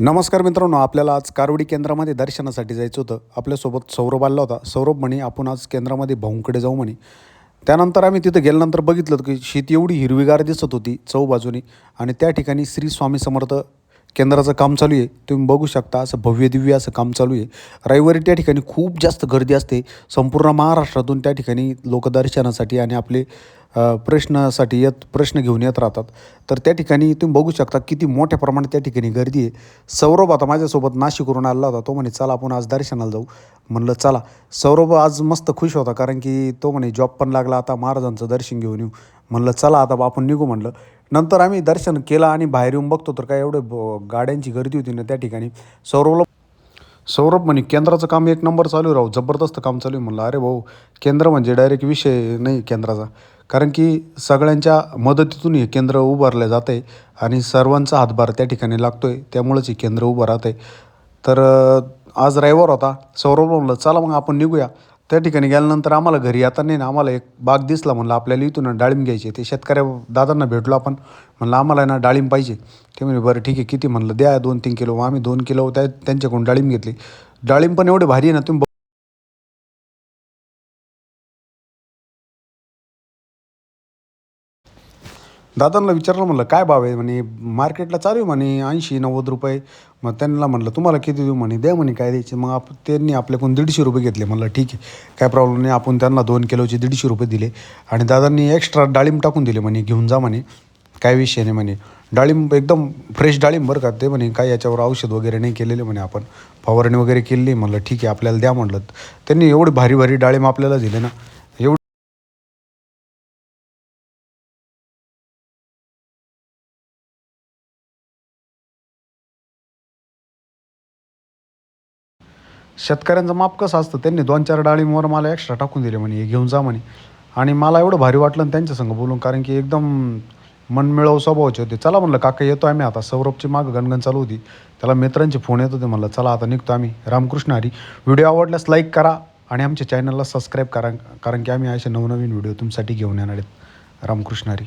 नमस्कार मित्रांनो आपल्याला आज कारवडी केंद्रामध्ये दर्शनासाठी जायचं होतं. आपल्यासोबत सौरभ आला होता. सौरभ म्हणे आपण आज केंद्रामध्ये भाऊंकडे जाऊ म्हणे. त्यानंतर आम्ही तिथं गेल्यानंतर बघितलं की शेती एवढी हिरवीगार दिसत होती चौबाजूनी. आणि त्या ठिकाणी श्री स्वामी समर्थ केंद्राचं काम चालू आहे. तुम्ही बघू शकता असं भव्य दिव्य असं काम चालू आहे. रविवारी त्या ठिकाणी खूप जास्त गर्दी असते. संपूर्ण महाराष्ट्रातून त्या ठिकाणी लोक दर्शनासाठी आणि आपले प्रश्नासाठी येत प्रश्न घेऊन येत राहतात. तर त्या ठिकाणी तुम्ही बघू शकता किती मोठ्या प्रमाणात त्या ठिकाणी गर्दी आहे. सौरभ आता माझ्यासोबत नाशिकवरून आला होता. तो म्हणे चला आपण आज दर्शनाला जाऊ. म्हणलं चला. सौरभ आज मस्त खुश होता कारण की तो म्हणे जॉब पण लागला. आता महाराजांचं दर्शन घेऊन येऊ. म्हणलं चला आता आपण निघू. म्हणलं नंतर आम्ही दर्शन केलं आणि बाहेर येऊन बघतो तर काय एवढं ब- गाड्यांची गर्दी होती ना त्या ठिकाणी. सौरभला सौरभ म्हणे केंद्राचं काम एक नंबर चालू राहू जबरदस्त काम चालू आहे. म्हणलं अरे भाऊ केंद्र म्हणजे डायरेक्ट विषय नाही केंद्राचा. कारण की सगळ्यांच्या मदतीतून हे केंद्र उभारलं जातं आहे आणि सर्वांचा हातभार त्या ठिकाणी लागतो आहे त्यामुळंच हे केंद्र उभं राहतं आहे तर आज रविवार होता. सौरभ म्हणलं चला मग आपण निघूया. त्या ठिकाणी गेल्यानंतर आम्हाला घरी आता नाही ना आम्हाला एक बाग दिसला म्हणलं आपल्याला इथून डाळिंब घ्यायचे. ते शेतकऱ्या दादांना भेटलो आपण. म्हणलं आम्हाला आहे ना डाळिंब पाहिजे. ते म्हणे बरं ठीक आहे किती? म्हणलं द्या दोन तीन किलो. मग आम्ही दोन किलो त्या त्यांच्याकडून डाळिंब घेतली. डाळिंब पण एवढे भारी आहे ना तुम्ही दादांना विचारलं म्हणलं काय भाव आहे? म्हणे मार्केटला चालू आहे म्हणे ऐंशी नव्वद रुपये. मग त्यांना म्हणलं तुम्हाला किती देऊ म्हणे? द्या म्हणे काय द्यायचे? मग आप त्यांनी आपल्याकडून दीडशे रुपये घेतले. म्हणलं ठीक आहे काय प्रॉब्लेम नाही. आपण त्यांना दोन किलोचे दीडशे रुपये दिले आणि दादांनी एक्स्ट्रा डाळिंब टाकून दिले म्हणे घेऊन जा म्हणे. काय विषय नाही म्हणे. डाळिंब एकदम फ्रेश डाळिंब बरं का ते म्हणे काय याच्यावर औषध वगैरे नाही केलेले म्हणे आपण. फवारणी वगैरे केली म्हणलं ठीक आहे आपल्याला द्या. म्हणलं त्यांनी एवढी भारी भारी डाळिंब आपल्याला दिले ना. शेतकऱ्यांचं माप कसं असतं त्यांनी दोन चार डाळींवर मला एक्स्ट्रा टाकून दिले म्हणे हे घेऊन जा म्हणे. आणि मला एवढं भारी वाटलं त्यांच्या संग बोलून कारण की एकदम मनमिळव स्वभावाचे होते. चला म्हणलं काका येतो आम्ही आता. सौरभची मागं गणगण चालू होती. त्याला मित्रांचे फोन येत होते म्हणलं चला आता निघतो आम्ही. रामकृष्ण हरी. व्हिडिओ आवडल्यास लाईक करा आणि आमच्या चॅनलला सबस्क्राईब करा. कारण की आम्ही असे नवनवीन व्हिडिओ तुमच्यासाठी घेऊन येणार आहेत. रामकृष्ण हरी.